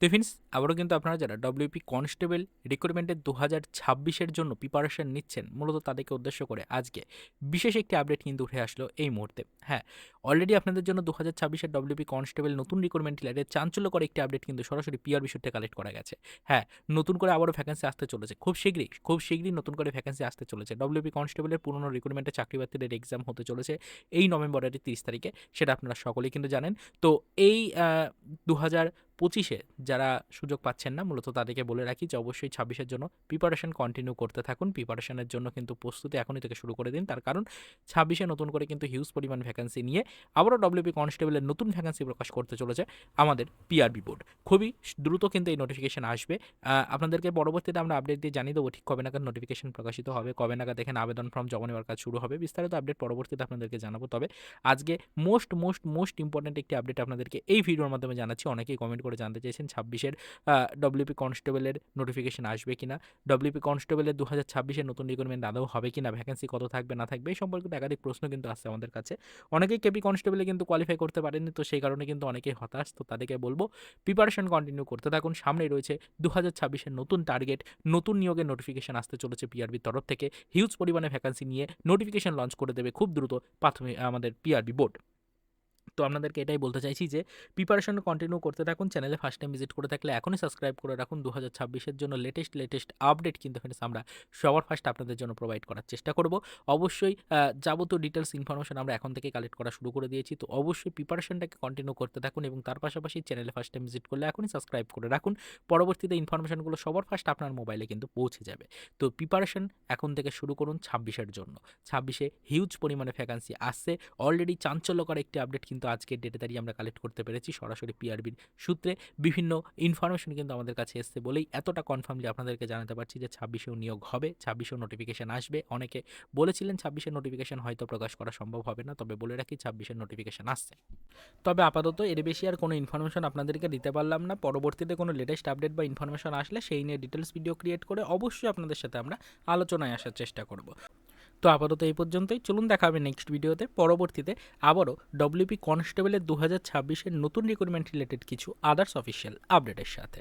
তো ফ্রেন্ডস আবারও কিন্তু আপনারা যারা ডব্লিউপি কনস্টেবল রিক্রুটমেন্টের দু হাজার ছাব্বিশের জন্য প্রিপারেশন নিচ্ছেন, মূলত তাদেরকে উদ্দেশ্য করে আজকে বিশেষ একটি আপডেট কিন্তু উঠে আসলো এই মুহূর্তে। হ্যাঁ অলরেডি আপনাদের জন্য দু হাজার ছাব্বিশের ডব্লিউপি কনস্টেবল নতুন রিক্রুটমেন্ট লেটের চাঞ্চল্যকর একটি আপডেট কিন্তু সরাসরি পিআর বিষয়টা কালেক্ট করা গেছে। হ্যাঁ নতুন করে আবারও ভ্যাকেন্সি আসতে চলেছে, খুব শীঘ্রই খুব শীঘ্রই নতুন করে ভ্যাকেন্সি আসতে চলেছে। ডব্লিউপি কনস্টেবলের পুরনো রিক্রুটমেন্টের চাকরি বাতিলের এক্সাম হতে চলেছে এই নভেম্বরের তিরিশ তারিখে, সেটা আপনারা সকলেই কিন্তু জানেন। তো এই দু হাজার পঁচিশে যারা সুযোগ পাচ্ছেন না, মূলত তাদেরকে বলে রাখি যে অবশ্যই ছাব্বিশের জন্য প্রিপারেশন কন্টিনিউ করতে থাকুন। প্রিপারেশনের জন্য কিন্তু প্রস্তুতি এখনই থেকে শুরু করে দিন। তার কারণ ছাব্বিশে নতুন করে কিন্তু হিউজ পরিমাণ ভ্যাকেন্সি নিয়ে আবারও ডব্লিউপি কনস্টেবলের নতুন ভ্যাকেন্সি প্রকাশ করতে চলেছে আমাদের পিআরবি বোর্ড খুবই দ্রুত কিন্তু এই নোটিফিকেশন আসবে। আপনাদেরকে পরবর্তীতে আমরা আপডেট দিয়ে জানিয়ে দেবো ঠিক কবে নাগাদ নোটিফিকেশন প্রকাশিত হবে, কবে নাগাদ দেখেন আবেদন ফর্ম জমা নেওয়ার কাজ শুরু হবে, বিস্তারিত আপডেট পরবর্তীতে আপনাদেরকে জানাব। তবে আজকে মোস্ট মোস্ট মোস্ট ইম্পর্ট্যান্ট একটি আপডেট আপনাদেরকে এই ভিডিওর মাধ্যমে জানাচ্ছি। অনেকেই কমেন্ট করে জানতে চেয়েছেন, ছাব্বিশের ডব্লিউপি কনস্টেবলের নোটিফিকেশন আসবে কিনা? ডব্লিউপি কনস্টেবলের দু হাজার ছাব্বিশের নতুন রিক্রুটমেন্ট আদৌ হবে কিনা? ভ্যাকেন্সি কত থাকবে, না থাকবে, এই সম্পর্কিত একাধিক প্রশ্ন কিন্তু আসছে আমাদের কাছে। অনেকেই কেপি কনস্টেবলে কিন্তু কোয়ালিফাই করতে পারেনি তো সেই কারণে কিন্তু অনেকেই হতাশ, তো তাদেরকে বলব প্রিপারেশন কন্টিনিউ করতে থাকুন। সামনেই রয়েছে দু হাজার ছাব্বিশের নতুন টার্গেট নতুন নিয়োগের নোটিফিকেশন আসতে চলেছে পিআরবির তরফ থেকে। হিউজ পরিমাণে ভ্যাকেন্সি নিয়ে নোটিফিকেশন লঞ্চ করে দেবে খুব দ্রুত প্রাথমিক, আমাদের পিআরবি বোর্ড তো আপনাদেরকে এটাই বলতে চাইছি যে প্রিপারেশন কন্টিনিউ করতে থাকুন চ্যানেলে ফার্স্ট টাইম ভিজিট করে থাকলে এখনই সাবস্ক্রাইব করে রাখুন। দু হাজার ছাব্বিশের জন্য লেটেস্ট লেটেস্ট আপডেট কিন্তু ফ্রেন্ডস আমরা সবার ফার্স্ট আপনাদের জন্য প্রোভাইড করার চেষ্টা করব। অবশ্যই যাবতীয় ডিটেলস ইনফরমেশন আমরা এখন থেকে কালেক্ট করা শুরু করে দিয়েছি। তো অবশ্যই প্রিপারেশনটাকে কন্টিনিউ করতে থাকুন এবং তার পাশাপাশি চ্যানেলে ফার্স্ট টাইম ভিজিট করলে এখনই সাবস্ক্রাইব করে রাখুন। পরবর্তীতে ইনফরমেশনগুলো সবার ফার্স্ট আপনার মোবাইলে কিন্তু পৌঁছে যাবে। তো প্রিপারেশন এখন থেকে শুরু করুন ছাব্বিশের জন্য। ছাব্বিশে হিউজ পরিমাণে ভ্যাকান্সি আসছে। অলরেডি চাঞ্চল্যকর একটি আপডেট কিন্তু আজকের ডেটে দাঁড়িয়ে আমরা কালেক্ট করতে পেরেছি। সরাসরি পিআরবির সূত্রে বিভিন্ন ইনফরমেশন কিন্তু আমাদের কাছে এসছে বলেই এতটা কনফার্মলি আপনাদেরকে জানাতে পারছি যে ছাব্বিশেও নিয়োগ হবে, ছাব্বিশেও নোটিফিকেশন আসবে। অনেকে বলেছিলেন ছাব্বিশের নোটিফিকেশন হয়তো প্রকাশ করা সম্ভব হবে না, তবে বলে রাখি ছাব্বিশের নোটিফিকেশন আসছে। তবে আপাতত এর বেশি আর কোনো ইনফরমেশন আপনাদেরকে দিতে পারলাম না। পরবর্তীতে কোনো লেটেস্ট আপডেট বা ইনফরমেশন আসলে সেই নিয়ে ডিটেলস ভিডিও ক্রিয়েট করে অবশ্যই আপনাদের সাথে আমরা আলোচনায় আসার চেষ্টা করব। তো আপাতত এই পর্যন্তই। চলুন দেখা হবে নেক্সট ভিডিওতে পরবর্তীতে আবারও ডব্লিউপি কনস্টেবলের দু হাজার ছাব্বিশের নতুন রিক্রুটমেন্ট রিলেটেড কিছু আদার্স অফিসিয়াল আপডেটের সাথে।